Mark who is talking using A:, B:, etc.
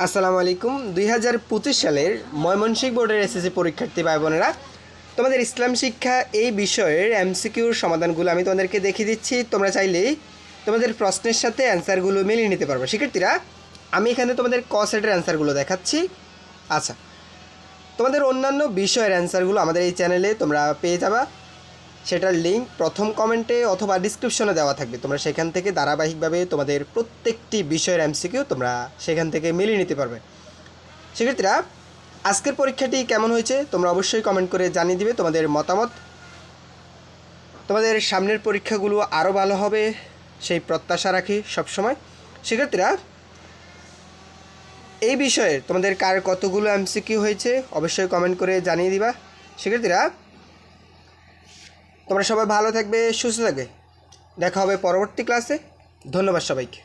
A: আসসালামু আলাইকুম। দুই হাজার পঁচিশ সালের ময়মনসিংহ বোর্ডের এসএসসি পরীক্ষার্থী ভাই বোনেরা তোমাদের ইসলাম শিক্ষা এই বিষয়ের এমসিকিউর সমাধানগুলো আমি তোমাদেরকে দেখিয়ে দিচ্ছি। তোমরা চাইলেই তোমাদের প্রশ্নের সাথে অ্যান্সারগুলো মিলিয়ে নিতে পারবে। শিক্ষার্থীরা, আমি এখানে তোমাদের ক সেটের অ্যান্সারগুলো দেখাচ্ছি। আচ্ছা তোমাদের অন্যান্য বিষয়ের অ্যান্সারগুলো আমাদের এই চ্যানেলে তোমরা পেয়ে যাবা। সেটার লিঙ্ক প্রথম কমেন্টে অথবা ডিসক্রিপশনে দেওয়া থাকবে। তোমরা সেখান থেকে ধারাবাহিকভাবে তোমাদের প্রত্যেকটি বিষয়ের এমসিকিউ তোমরা সেখান থেকে মিলিয়ে নিতে পারবে। সেক্ষেত্রে আজকের পরীক্ষাটি কেমন হয়েছে? তোমরা অবশ্যই কমেন্ট করে জানিয়ে দিবে তোমাদের মতামত। তোমাদের সামনের পরীক্ষাগুলো আরও ভালো হবে, সেই প্রত্যাশা রাখি সবসময়। সেক্ষেত্রে এই বিষয়ে তোমাদের কার কতগুলো এমসিকিউ হয়েছে, অবশ্যই কমেন্ট করে জানিয়ে দিবা। সেক্ষেত্রে তোমরা সবাই ভালো থাকবে সুস্থ থাকবে। দেখা হবে পরবর্তী ক্লাসে ধন্যবাদ সবাইকে।